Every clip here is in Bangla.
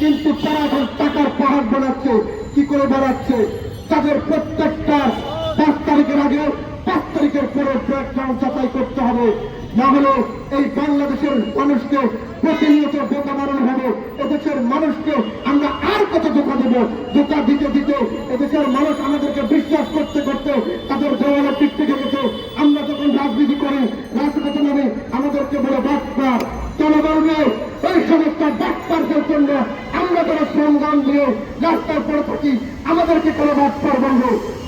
কিন্তু তারা এখন টাকার পাহাড় বানাচ্ছে, কি করে বানাচ্ছে? তাদের প্রত্যেকটা পাঁচ তারিখের আগে পাঁচ তারিখের পরে ব্যাকগ্রাউন্ড যাচাই করতে হবে। না হলে এই বাংলাদেশের মানুষকে প্রতিনিয়ত বোকা বানানো হবে। এদেশের মানুষকে আমরা আর কত ধোকা দেবো? ধোকা দিতে দিতে এদেশের মানুষ আমাদেরকে বিশ্বাস করতে করতে তাদের দেওয়ালে পিঠতে গেছে আমরা যখন রাজনীতি করি রাজপথে নামে আমাদেরকে বলে ডাক্তার জনগণকে এই সমস্ত ডাক্তারদের জন্য আমরা সংগ্রাম দিয়ে রাস্তায় পড়ে থাকি, আমাদেরকে কোনো ডাক্তার বলব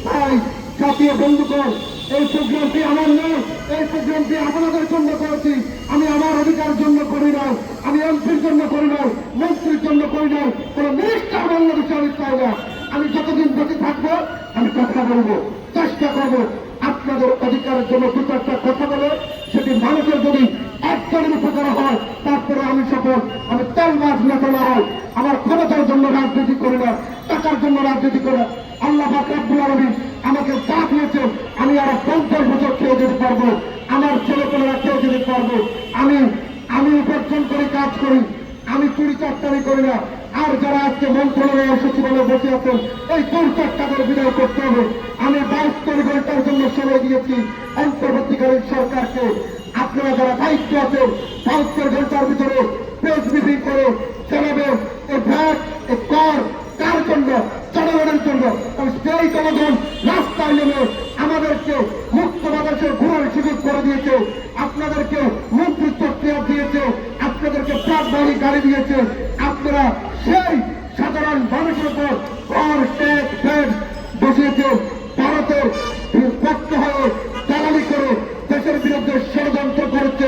তাই জাতীয় বন্ধুগণ, এই প্রোগ্রামটি আমার নয়, এই প্রোগ্রামটি আপনাদের জন্য করেছি। আমি আমার অধিকার জন্য করি না আমি এমপির জন্য করি না মন্ত্রীর জন্য করি না কোন মিনিস্টার বাংলাদেশে আমি চাই না। আমি যতদিন বেঁচে থাকব, আমি কথা বলব, চেষ্টা করব আপনাদের অধিকারের জন্য দু চারটা কথা বলে, সেটি মানুষের যদি একজনের উপকার হয়, তারপরে আমি সফল, আমি তেল মাছ নেতা না হয় আমার ক্ষমতার জন্য রাজনীতি করি না টাকার জন্য রাজনীতি করে। আল্লাহ বাকরাবুল আলমী আমাকে যা দিয়েছে আমি আরও পঞ্চাশ বছর খেয়ে যেতে পারব। আমার ছেলে পেলেরা খেয়ে যেতে পারব। আমি আমি উপার্জন করে, কাজ করি। আমি চুরি চারটারি করি না। আর যারা আজকে মন্ত্রণালয় সচিবালয়ে বসে আছেন, এই পঞ্চাশ টাকার বিদায় করতে হবে। আমি বাহাত্তর ঘণ্টার জন্য সময় দিয়েছি। অন্তর্বর্তীকালীন সরকারকে। আপনারা যারা দায়িত্ব আছেন বাহাত্তর ঘণ্টার ভিতরে প্রেস মিটিং করে জানাবেন এই ভ্যাট এই কর সেই জনগণ রাস্তায় নেমে আমাদেরকে মুক্ত বাতাসে ঘুরার সুযোগ করে দিয়েছে, আপনাদেরকে মন্ত্রিত্ব চেয়ার দিয়েছে, আপনাদেরকে প্রাণবাহী গাড়ি দিয়েছে, আপনারা সেই সাধারণ মানুষের উপর কর ট্যাক্স বসিয়েছে ভারতের পক্ষ হয়ে দালালি করে দেশের বিরুদ্ধে ষড়যন্ত্র করেছে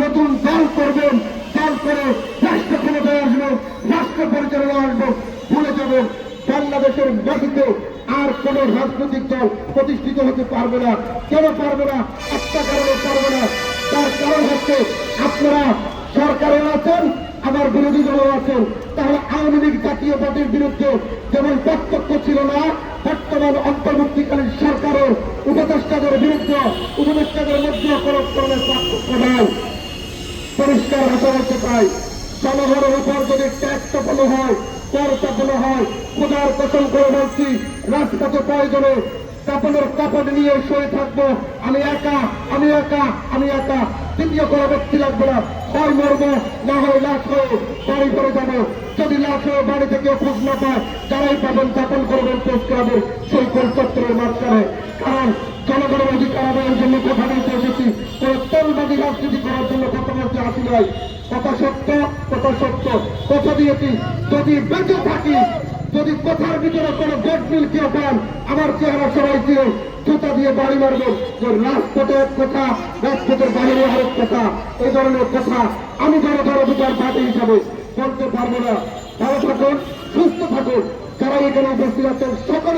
নতুন দল করবেন দল করে রাষ্ট্র ক্ষমতায় আসবেন রাষ্ট্র পরিচালনা আসবেন ভুলে যাবেন বাংলাদেশের মাটিতে আর কোন রাজনৈতিক দল প্রতিষ্ঠিত হতে পারবে না। কেন পারবে না? একটা কারণে পারবে না। তার কারণ হচ্ছে আপনারা সরকারে আছেন আবার বিরোধী দলও আছেন। তাহলে আওয়ামী লীগ জাতীয় পার্টির বিরুদ্ধে যেমন বক্তব্য ছিল না, বর্তমান অন্তর্বর্তীকালীন সরকারের উপদেষ্টাদের বিরুদ্ধে, উপদেষ্টাদের মধ্যে কোনো ধরনের পার্থক্য নাই। পরিষ্কার ভাষা বলতে পাই জনগণের উপর যদি ট্যাক্স চাপানো হয় চাপানো হয়। খোদার কসম করে বলছি, রাজপথে প্রয়োজনে কাপড়ের কাপড় নিয়ে শুয়ে থাকব। আমি একা আমি একা আমি একা। তৃতীয় কোনো ব্যক্তি লাগবে না। হয় মরবো, না হয় লাশ হয়ে বাড়ি করে যাব। যদি লাশ হয়ে বাড়ি থেকে খোঁজ না পায়, যারাই পাবেন যাপন করবেন পোস্ট ক্লাবের সেই চত্বরের মাঝখানে। কারণ জনগণের অধিকার আদায়ের জন্য কথা বলতে এসেছি। কোন তলবাদী রাজনীতি করার জন্য কথা বলতে আসি নাই। কথা সত্য সত্য কথা দিয়েছি। যদি বেঁচে থাকি, যদি কথার ভিতরে কোনো গোট মিল কেউ পান, আমার চেহারা সবাই দিয়ে জুতা দিয়ে বাড়ি মারবেন যে রাজপথে এক কথা, রাজপথের বাইরে আরেক কথা, এই ধরনের কথা আমি জনতার অধিকার পার্টি হিসাবে বলতে পারব না। ভালো থাকুন, সুস্থ থাকুন। যারা এখানে উপস্থিত আছেন, সকলের